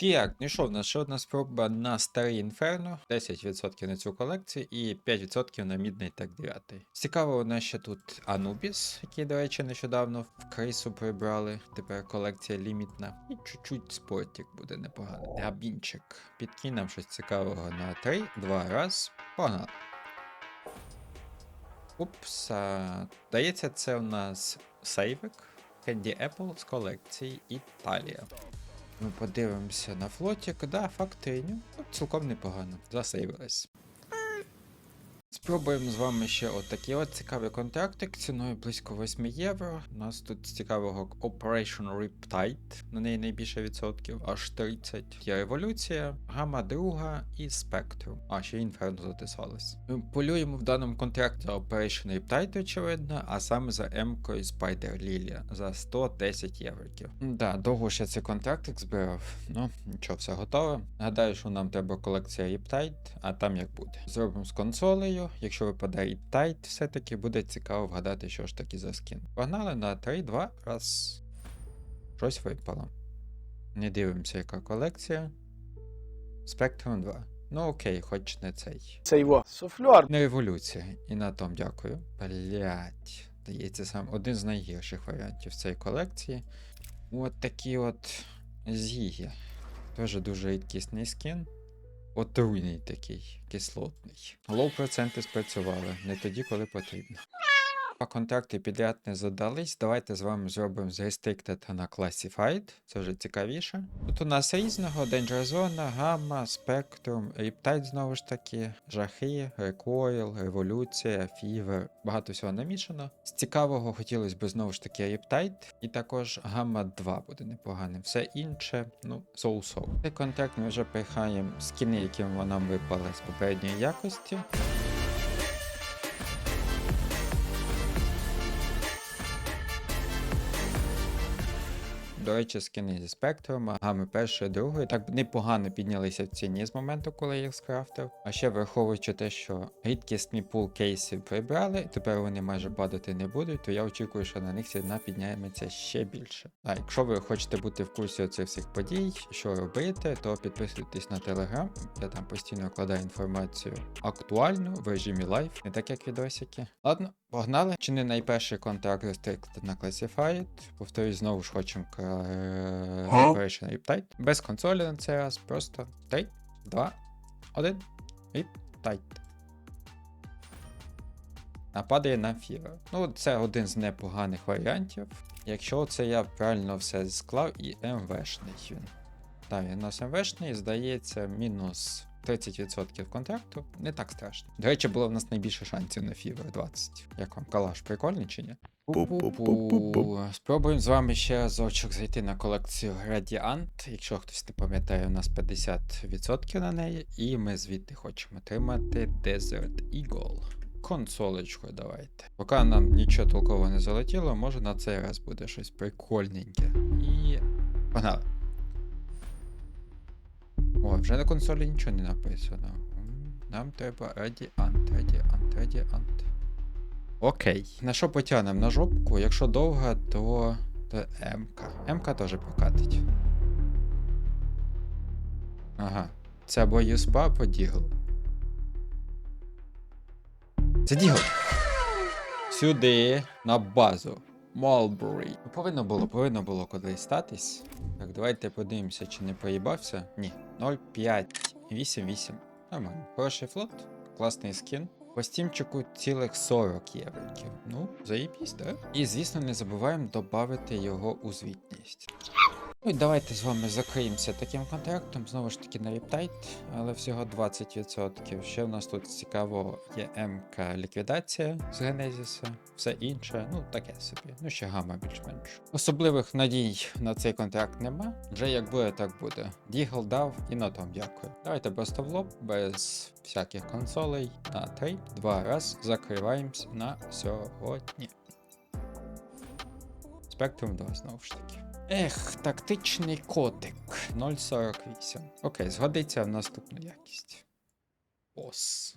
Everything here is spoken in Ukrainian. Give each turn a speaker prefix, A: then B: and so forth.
A: Так, ну що, в нас ще одна спроба на старий інферно, 10% на цю колекцію і 5% на Midnight Tech 9. Цікаво, у нас ще тут Анубіс, який, до речі, нещодавно в крису прибрали. Тепер колекція лімітна. І чуть-чуть спортик буде непоганий. Габінчик. Підкинь нам щось цікавого на 3, 2, раз. Погнали. Упс, а, здається, це у нас сейвик Candy Apple з колекції Італія. Ми подивимося на флотік. Да, факт тейню. цілком непогано. Засейвились. Спробуємо з вами ще отакий от цікавий контрактик ціною близько 8 євро. У нас тут з цікавого Operation Riptide, на неї найбільше відсотків, аж 30. Є революція, гама друга і Spectrum. А, ще інферно затисалось. Ми полюємо в даному контракті за Operation Riptide, очевидно, а саме за М-кою Spider Lilia за 110 євриків. Да, довго ще цей контрактик збирав. Ну, нічого, все готове. Нагадаю, що нам треба колекція Riptide, а там як буде. Зробимо з консолею. Якщо випадає Riptide, все-таки буде цікаво вгадати, що ж таки за скін. Погнали на 3, 2, раз. Щось випало. Не дивимося, яка колекція. Spectrum 2. Ну окей, хоч не цей.
B: Це його суфльор.
A: Не революція. І на тому дякую. Блять. Здається, сам один з найгірших варіантів цієї колекції. От такі от зіги. Теж дуже рідкісний скін. Отруйний такий, кислотний. Лоу проценти спрацювали, не тоді, коли потрібно. А контракти підряд не задались. Давайте з вами зробимо з Restricted на Classified. Це вже цікавіше. Тут у нас різного: Danger Zone, Gamma, Spectrum, Riptide знову ж таки, жахи, Recoil, Революція, Fever. Багато всього намішано. З цікавого хотілося б знову ж таки Riptide, і також Gamma 2 буде непоганим. Все інше, ну, соу-соу. Цей контракт ми вже пихаємо скіни, які нам випали з попередньої якості. До речі, скини зі спектром, гами першої, другої, так непогано піднялися в ціні з моменту, коли я їх скрафтив. А ще враховуючи те, що рідкісний пул кейсів прибрали, тепер вони майже падати не будуть, то я очікую, що на них ціна підніметься ще більше. А якщо ви хочете бути в курсі цих всіх подій, що робити, то підписуйтесь на телеграм, я там постійно вкладаю інформацію актуальну в режимі лайв, не так як відосики. Ладно, погнали. Чи не найперший контракт Restricted на Classified? Повторюсь, знову ж хочемо к- е, Operation Riptide. Без консолі на цей раз, просто 3, 2, 1, Riptide. Нападає на Фіра. Ну, це один з непоганих варіантів. Якщо це я правильно все склав, і МВшний він. Так, він у нас МВшний, здається, мінус 30% контракту. Не так страшно. До речі, було в нас найбільше шансів на Фівер 20. Як вам калаш, прикольний чи ні? Спробуємо з вами ще разочок зайти на колекцію Radiant. Якщо хтось не пам'ятає, у нас 50% на неї, і ми звідти хочемо отримати Desert Eagle. Консолечку давайте. Поки нам нічого толкового не залетіло, може на цей раз буде щось прикольненьке. І. Погнали. О, вже на консолі нічого не написано. Нам треба Radiant, Radiant, Radiant. Окей. На що потягнемо? На жопку? Якщо довга, то. то МК. МК теж прокатить. Ага. Це або юспа, або дігл. Це дігл. Сюди, на базу. Малбурі. Повинно було, повинно було кудись статись. Так, давайте подивимося, чи не проїбався. Ні. 0,588. Нормально. Хороший флот, класний скін. По стімчику цілих 40 євриків. Ну, заїбісь, так? І звісно, не забуваємо додати його у звітність. Ну і давайте з вами закриємося таким контрактом. Знову ж таки на Riptide, але всього 20%. Ще в нас тут цікаво є МК ліквідація з Генезіса, все інше, ну таке собі. Ну ще гама більш-менш. Особливих надій на цей контракт нема. Вже як буде, так буде. Дігл дав і на тому дякую. Давайте просто в лоб, без всяких консолей. На 3, 2 раз закриваємось на сьогодні. Spectrum 2 знову ж таки. Ех, тактичний котик 0.48. Окей, згодиться в наступну якість. Ос.